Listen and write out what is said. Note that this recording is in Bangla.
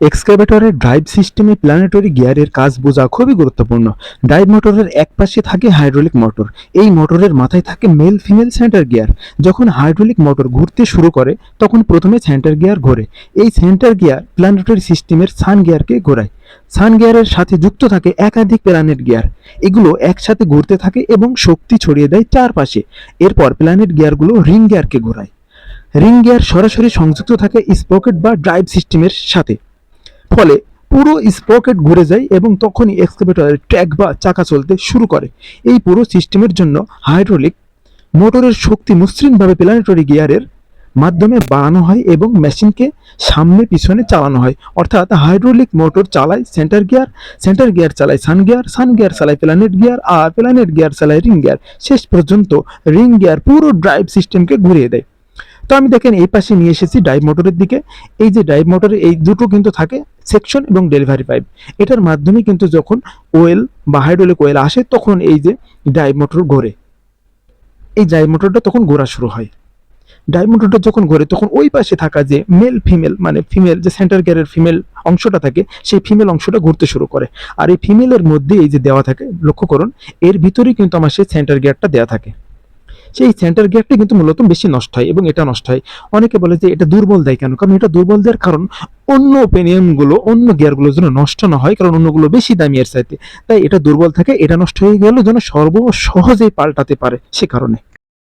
এক্সকাভেটরের ড্রাইভ সিস্টেমে প্ল্যানেটরি গিয়ারের কাজ বোঝা খুবই গুরুত্বপূর্ণ। ড্রাইভ মোটরের এক পাশে থাকে হাইড্রোলিক মোটর। এই মোটরের মাথায় থাকে মেল ফিমেল সেন্টার গিয়ার। যখন হাইড্রোলিক মোটর ঘুরতে শুরু করে, তখন প্রথমে সেন্টার গিয়ার ঘোরে। এই সেন্টার গিয়ার প্ল্যানেটরি সিস্টেমের সান গিয়ারকে ঘোরায়। সান গিয়ারের সাথে যুক্ত থাকে একাধিক প্ল্যানেট গিয়ার। এগুলো একসাথে ঘুরতে থাকে এবং শক্তি ছড়িয়ে দেয় চারপাশে। এরপর প্ল্যানেট গিয়ারগুলো রিং গিয়ারকে ঘোরায়। রিং গিয়ার সরাসরি সংযুক্ত থাকে স্পকেট বা ড্রাইভ সিস্টেমের সাথে। ফলে পুরো স্পকেট ঘুরে যায় এবং তখনই এক্সকাভেটরের ট্র্যাক বা চাকা চলতে শুরু করে। এই পুরো সিস্টেমের জন্য হাইড্রোলিক মোটরের শক্তি মসৃণভাবে প্ল্যানেটরি গিয়ারের মাধ্যমে বাড়ানো হয় এবং মেশিনকে সামনে পিছনে চালানো হয়। অর্থাৎ হাইড্রোলিক মোটর চালায় সেন্টার গিয়ার সেন্টার গিয়ার চালায় সান গিয়ার সান গিয়ার চালায় প্ল্যানেট গিয়ার আর প্ল্যানেট গিয়ার চালায় রিং গিয়ার শেষ পর্যন্ত রিং গিয়ার পুরো ড্রাইভ সিস্টেমকে ঘুরিয়ে দেয়। তো আমি দেখেন এই পাশে নিয়ে এসেছি ড্রাইভ মোটরের দিকে। এই যে ড্রাইভ মোটরের এই দুটো কিন্তু থাকে সেকশন এবং ডেলিভারি পাইপ এটার মাধ্যমে কিন্তু যখন ওয়েল বা হাইড্রোলিক ওয়েল আসে, তখন এই যে ড্রাইভ মোটর ঘোরে। এই ড্রাইভ মোটরটা তখন ঘোরা শুরু হয়। ড্রাইভ মোটরটা যখন ঘোরে, তখন ওই পাশে থাকা যে মেল ফিমেল মানে ফিমেল যে সেন্টার গিয়ারের ফিমেল অংশটা থাকে, সেই ফিমেল অংশটা ঘুরতে শুরু করে। আর এই ফিমেলের মধ্যে এই যে দেওয়া থাকে, লক্ষ্য করুন, এর ভিতরেই কিন্তু আমার সেই সেন্টার গিয়ারটা দেওয়া থাকে। সেই সেন্টার গ্যাপটা কিন্তু মূলত বেশি নষ্ট হয় এবং এটা নষ্ট হয়। অনেকে বলে যে এটা দুর্বল দেয় কেন? কারণ এটা দুর্বল দেওয়ার কারণ অন্য ওপেনিয়নগুলো অন্য গিয়ারগুলো যেন নষ্ট না হয়, কারণ অন্যগুলো বেশি দামি এর চাইতে। তাই এটা দুর্বল থাকে, এটা নষ্ট হয়ে গেলে যেন সর্ব সহজেই পাল্টাতে পারে সে কারণে।